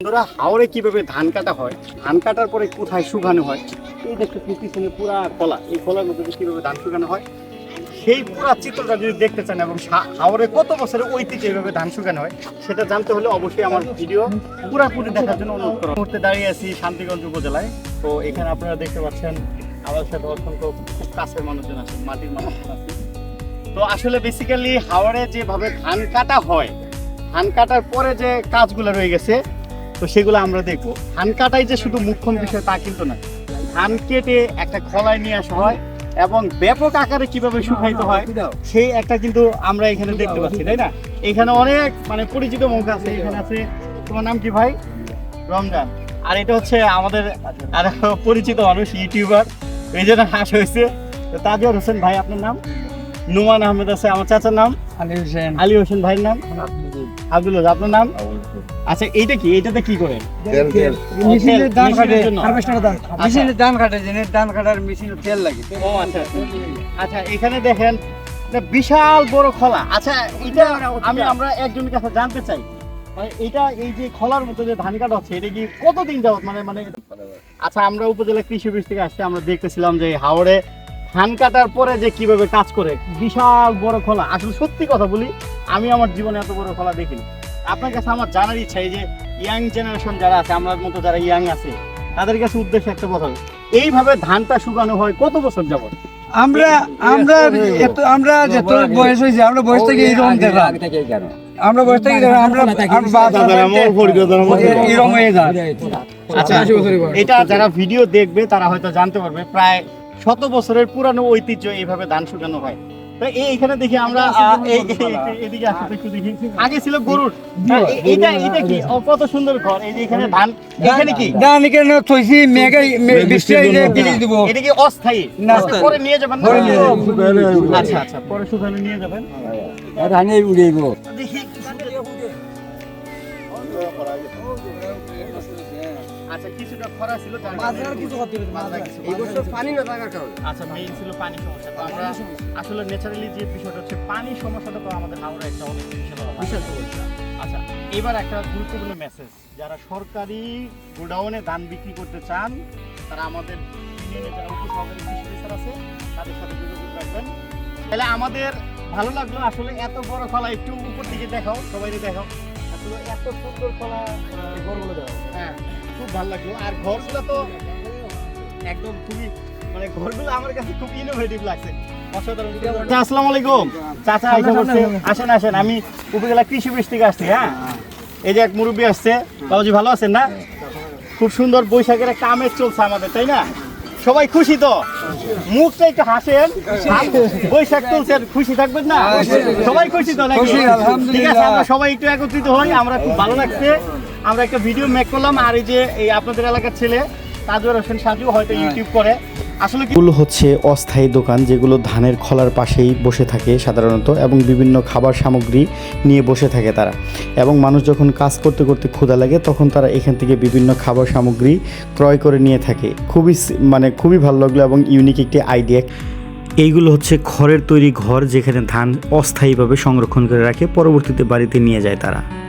বন্ধুরা হাওড়ে কীভাবে ধান কাটা হয়, ধান কাটার পরে কোথায় শুকানো হয়, এই দেখতে পিছনে পুরা কলা, এই কলার মধ্যে কীভাবে ধান শুকানো হয়, সেই পুরা চিত্রটা যদি দেখতে চান এবং হাওড়ে কত বছরের ঐতিহ্য এইভাবে ধান শুকানো হয়, সেটা জানতে হলে অবশ্যই আমার ভিডিও পুরাপুরি দেখার জন্য অনুরোধ করো মুহূর্তে দাঁড়িয়ে আছি শান্তিগঞ্জ উপজেলায়। তো এখানে আপনারা দেখতে পাচ্ছেন, আমাদের সাথে অসংখ্য খুব কাছের মানুষজন আছে মাটির মানুষজন আছে তো আসলে বেসিক্যালি হাওড়ে যেভাবে ধান কাটা হয়, ধান কাটার পরে যে কাজগুলো রয়ে গেছে তো সেগুলো আমরা দেখব। ধান কাটাই যে শুধু মুখ্যম বিষয় তা কিন্তু না ধান কেটে একটা খলায় নিয়ে আসা হয় এবং ব্যাপক আকারে কীভাবে শুকাইতে হয়, সেই একটা কিন্তু আমরা এখানে দেখতে পাচ্ছি, তাই না? এখানে অনেক মানে পরিচিত মুখ আছে। এখানে আছে, তোমার নাম কি ভাই? রমজান। আর এটা হচ্ছে আমাদের আর পরিচিত মানুষ, ইউটিউবার। এই জন্য হাস হয়েছে। তাজর হোসেন ভাই, আপনার নাম? নুমান আহমেদ আছে আমার চাচার নাম। আলী হোসেন। আলী হোসেন ভাইয়ের নাম। আব্দুল আপনার নাম? আচ্ছা এইটা কি? এইটাতে কি করেন? মেশিনের ধান কাটে হারভেস্টার ধান। মেশিনের ধান কাটে জেনের ধান কাটার মেশিনে তেল লাগে। ও আচ্ছা আচ্ছা। এখানে দেখেন বিশাল বড় খলা। আচ্ছা এটা আমি আমরা একজনের কাছে জানতে চাই। মানে এটা এই যে খলার মধ্যে যে ধান কাটা হচ্ছে এটা কি কতদিন যাবত মানে মানে আচ্ছা আমরা উপজেলা কৃষি অফিস থেকে আসছি আমরা দেখতেছিলাম যে হাওড়ে ধান কাটার পরে যে কীভাবে কাজ করে বিশাল বড় খোলা। আসলে সত্যি কথা বলি আমি আমার জীবনে এত বড় খোলা দেখিনি। আপনার কাছে আমার জানার ইচ্ছা এই যে ইয়াং জেনারেশন যারা আছে আমার মতো যারা ইয়াং আছে তাদের কাছে উদ্দেশ্য একটা কথা এইভাবে ধানটা শুকানো হয় কত বছর যাবত? আমরা আমরা এত আমরা যত বয়স হয়েছে আমরা বয়স থেকে এইরকম দেখলাম। আমরা বয়স থেকে আমরা এরকম হয়ে যায় আচ্ছা এটা যারা ভিডিও দেখবে তারা হয়তো জানতে পারবে প্রায় শত বছরের পুরানো ঐতিহ্য এইভাবে ধান শুকানো হয়। তো এই এখানে দেখি আমরা এদিকে আসতে একটু দেখি। আগে ছিল গরুর। হ্যাঁ, এইটা এটা কি? কত সুন্দর ঘর। এই যে এখানে ধান এখানে কি? ধান এখানে থইছি? মেঘে বৃষ্টি হইলে বিলি দিব। এটা কি অস্থায়ী? না। আচ্ছা, পরে নিয়ে যাবেন। আচ্ছা আচ্ছা পরে শুকানো নিয়ে যাবেন। ধানে উড়াইব। দেখি। আচ্ছা কিছুটা খরা ছিল যার কারণে- মাঝরা পানি না থাকার কারণে? আচ্ছা মেইন ছিল পানি সমস্যা। আমরা আসলে ন্যাচারালি যে বিষয়টা হচ্ছে পানি সমস্যাটা তো আমাদের হাওড়া একটা অনেক বিশাল বিশাল সমস্যা। আচ্ছা এবার একটা গুরুত্বপূর্ণ মেসেজ যারা সরকারি গোডাউনে ধান বিক্রি করতে চান তারা আমাদের ইউনিয়নে যারা উপসহকারী কৃষি অফিসার আছে তাদের সাথে যোগাযোগ রাখবেন। তাহলে আমাদের ভালো লাগল আসলে এত বড় খলা একটু উপর দিকে দেখাও সবাই দেখাও। আসলে এত সুন্দর খলা ঘরগুলো দেখাও হ্যাঁ খুব ভালো লাগল। আর ঘরগুলো তো একদম খুবই মানে ঘরগুলো আমার কাছে খুব ইনোভেটিভ লাগছে। আচ্ছা, আসসালামু আলাইকুম। চাচা আইসা বলছে আসেন আসেন। আমি উপজেলা কৃষি অফিস থেকে আসছি হ্যাঁ? এই যে এক মুরব্বী আসছে। বাবুজি ভালো আছেন না? খুব সুন্দর বৈশাখের একটা আমেজ চলছে আমাদের তাই না? সবাই খুশি তো? মুখটা একটু হাসেন। বৈশাখ তুলছেন খুশি থাকবেন না? সবাই খুশি তো নাকি? ঠিক আছে আমরা সবাই একটু একত্রিত হই আমরা খুব ভালো লাগছে। আমরা একটা ভিডিও মেক করলাম আর এই যে এই আপনাদের এলাকার ছেলে তাজুর হোসেন সাজু হয়তো ইউটিউব করে। আসলে এগুলো হচ্ছে অস্থায়ী দোকান যেগুলো ধানের খলার পাশেই বসে থাকে সাধারণত এবং বিভিন্ন খাবার সামগ্রী নিয়ে বসে থাকে তারা। এবং মানুষ যখন কাজ করতে করতে ক্ষুধা লাগে, তখন তারা এখান থেকে বিভিন্ন খাবার সামগ্রী ক্রয় করে নিয়ে থাকে। খুবই মানে খুবই ভালো লাগল এবং ইউনিক একটি আইডিয়া এইগুলো হচ্ছে খড়ের তৈরি ঘর যেখানে ধান অস্থায়ীভাবে সংরক্ষণ করে রাখে, পরবর্তীতে বাড়িতে নিয়ে যায় তারা।